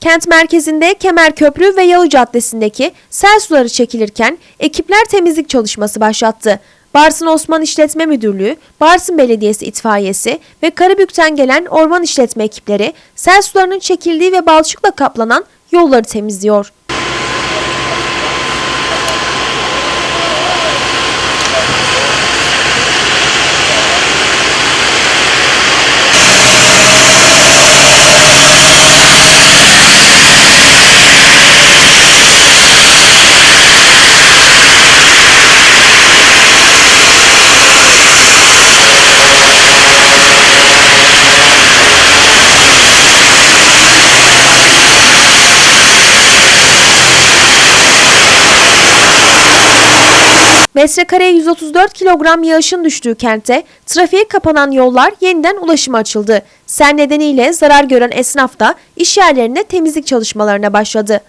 Kent merkezinde Kemerköprü ve Yalı Caddesi'ndeki sel suları çekilirken ekipler temizlik çalışması başlattı. Barsın Osman İşletme Müdürlüğü, Barsın Belediyesi İtfaiyesi ve Karabük'ten gelen orman işletme ekipleri sel sularının çekildiği ve balçıkla kaplanan yolları temizliyor. Metrekareye 134 kilogram yağışın düştüğü kentte trafiğe kapanan yollar yeniden ulaşıma açıldı. Sel nedeniyle zarar gören esnaf da iş yerlerinde temizlik çalışmalarına başladı.